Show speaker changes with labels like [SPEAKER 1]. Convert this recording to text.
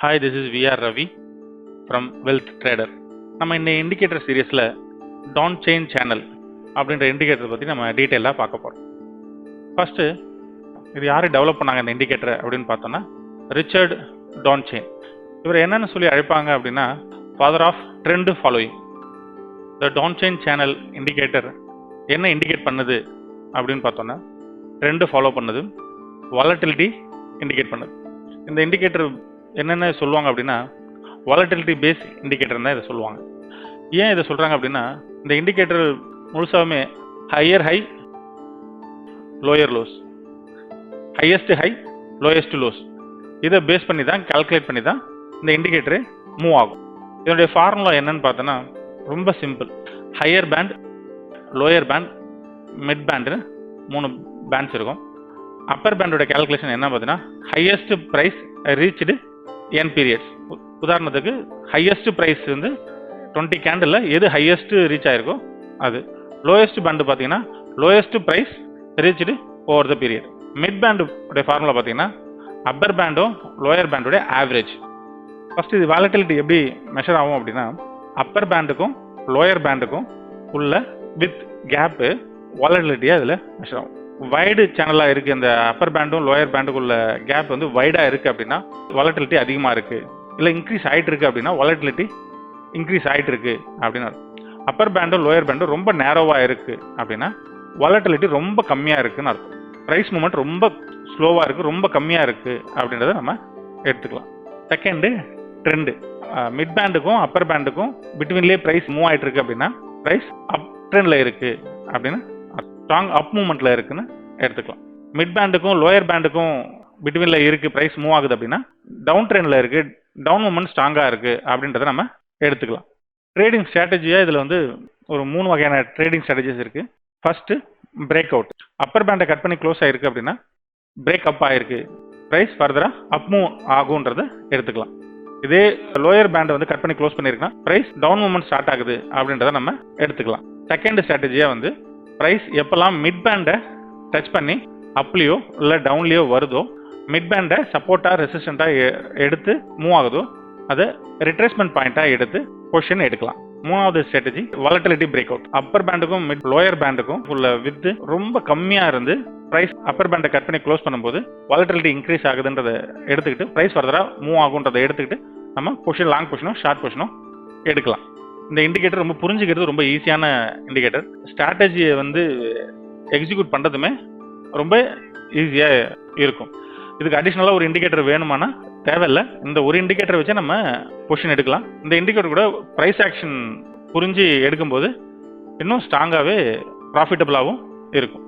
[SPEAKER 1] Hi this is V R Ravi from wealth trader நம்ம இந்த indicator சீரியஸில் Donchian channel அப்படின்ற indicator பற்றி நம்ம டீட்டெயிலாக பார்க்க போகிறோம் ஃபஸ்ட்டு இது யார் டெவலப் பண்ணாங்க இந்த இண்டிகேட்டர் அப்படின்னு பார்த்தோன்னா ரிச்சர்ட் டான் செயின் இவர் என்னென்னு சொல்லி அழைப்பாங்க அப்படின்னா father of trend following the Donchian channel indicator என்ன இண்டிகேட் பண்ணுது அப்படின்னு பார்த்தோன்னா ட்ரெண்டு ஃபாலோ பண்ணுது வாலட்டிலிட்டி இண்டிகேட் பண்ணுது. இந்த இண்டிகேட்டர் என்னென்ன சொல்லுவாங்க அப்படின்னா வாலட்டிலிட்டி பேஸ் இண்டிகேட்டர் தான் இதை சொல்லுவாங்க. ஏன் இதை சொல்கிறாங்க அப்படின்னா இந்த indicator முழுசாவுமே higher high lower lows highest high lowest lows இதை பேஸ் பண்ணி தான் கால்குலேட் பண்ணி தான் இந்த இண்டிகேட்டரு மூவ் ஆகும். இதனுடைய ஃபார்முலா என்னன்னு பார்த்தோன்னா ரொம்ப simple higher band lower band mid பேண்டுன்னு மூணு பேண்ட்ஸ் இருக்கும். அப்பர் பேண்டோட கேல்குலேஷன் என்ன பார்த்தீங்கன்னா highest price reached N periods உதாரணத்துக்கு ஹையஸ்ட் ப்ரைஸ் வந்து டுவெண்ட்டி கேண்டில் எது ஹையஸ்ட் ரீச் ஆயிருக்கோ அது. லோயஸ்ட் பேண்டு பார்த்தீங்கன்னா lowest price reached over the period mid பேண்டுடைய formula பார்த்தீங்கன்னா அப்பர் பேண்டும் லோயர் பேண்டுடைய ஆவரேஜ் ஃபர்ஸ்ட் இது வாலட்டிலிட்டி எப்படி மெஷர் ஆகும் அப்படின்னா அப்பர் பேண்டுக்கும் லோயர் பேண்டுக்கும் உள்ள வித் கேப்பு வாலட்டிலிட்டியாக இதில் மெஷர் ஆகும். வைடு சேனலாக இருக்குது இந்த அப்பர் பேண்டும் லோயர் பேண்டுக்குள்ள கேப் வந்து வைடாக இருக்குது அப்படின்னா வாலட்டிலிட்டி அதிகமாக இருக்குது இல்லை இன்க்ரீஸ் ஆகிட்டு இருக்கு அப்படின்னா வாலட்டிலிட்டி இன்க்ரீஸ் ஆகிட்டு இருக்கு அப்படின்னு அப்பர் பேண்டும் லோயர் பேண்டும் ரொம்ப நேரோவாக இருக்குது அப்படின்னா வாலட்டிலிட்டி ரொம்ப கம்மியாக இருக்குதுன்னு அர்த்தம். ப்ரைஸ் மூமெண்ட் ரொம்ப ஸ்லோவாக இருக்குது ரொம்ப கம்மியாக இருக்குது அப்படின்றத நம்ம எடுத்துக்கலாம். செகண்டு ட்ரெண்டு மிட் பேண்டுக்கும் அப்பர் பேண்டுக்கும் பிட்வீன்லேயே ப்ரைஸ் மூவ் ஆகிட்டு இருக்கு அப்படின்னா ப்ரைஸ் அப் ட்ரெண்டில் இருக்குது அப்படின்னு ஸ்ட்ராங் அப் மூமெண்ட்டில் இருக்குன்னு எடுத்துக்கலாம். மிட் பேண்டுக்கும் லோயர் பேண்டுக்கும் பிட்வீனில் இருக்குது ப்ரைஸ் மூவ் ஆகுது அப்படின்னா டவுன் ட்ரெண்டில் இருக்குது டவுன் மூமெண்ட் ஸ்ட்ராங்காக இருக்குது அப்படின்றத நம்ம எடுத்துக்கலாம். ட்ரேடிங் ஸ்ட்ராட்டஜியாக இதில் வந்து ஒரு மூணு வகையான ட்ரேடிங் ஸ்ட்ராட்டஜிஸ் இருக்குது ஃபஸ்ட்டு பிரேக் அவுட் அப்பர் பேண்டை கட் பண்ணி க்ளோஸ் ஆகிருக்கு அப்படின்னா பிரேக் அப் ஆகிருக்கு ப்ரைஸ் ஃபர்தராக அப் மூவ் ஆகுன்றத எடுத்துக்கலாம். இதே லோயர் பேண்டை வந்து கட் பண்ணி க்ளோஸ் பண்ணியிருக்குன்னா ப்ரைஸ் டவுன் மூமெண்ட் ஸ்டார்ட் ஆகுது அப்படின்றத நம்ம எடுத்துக்கலாம். செகண்ட் ஸ்ட்ராட்டஜியாக வந்து ப்ரைஸ் எப்போல்லாம் மிட் பேண்டை டச் பண்ணி அப்லேயோ இல்லை டவுன்லேயோ வருதோ மிட் பேண்டை சப்போர்ட்டாக ரெசிஸ்டண்ட்டாக எடுத்து மூவ் ஆகுதோ அதை ரிட்ரேஸ்மெண்ட் பாயிண்ட்டாக எடுத்து பொசிஷன் எடுக்கலாம். மூணாவது strategy volatility break out upper பேண்டுக்கும் mid lower பேண்டுக்கும் உள்ள வித்து ரொம்ப கம்மியாக இருந்து ப்ரைஸ் அப்பர் பேண்டை கட் பண்ணி க்ளோஸ் பண்ணும்போது வாலட்டிலிட்டி இன்க்ரீஸ் ஆகுதுன்றதை எடுத்துக்கிட்டு ப்ரைஸ் ஃபர்தராக மூவ் ஆகுன்றதை எடுத்துக்கிட்டு நம்ம பொசிஷன் லாங் பொசிஷனும் ஷார்ட் பொசிஷனும் எடுக்கலாம். இந்த இண்டிகேட்டர் ரொம்ப புரிஞ்சுக்கிறது ரொம்ப ஈஸியான இண்டிகேட்டர் ஸ்ட்ராட்டஜியை வந்து எக்ஸிக்யூட் பண்ணுறதுமே ரொம்ப ஈஸியாக இருக்கும். இதுக்கு அடிஷ்னலாக ஒரு இண்டிகேட்டர் வேணுமானா தேவையில்லை. இந்த ஒரு இண்டிகேட்டர் வச்சு நம்ம பொசிஷன் எடுக்கலாம். இந்த இண்டிகேட்டர் கூட ப்ரைஸ் ஆக்ஷன் புரிஞ்சு எடுக்கும்போது இன்னும் ஸ்ட்ராங்காகவே ப்ராஃபிட்டபுளாகவும் இருக்கும்.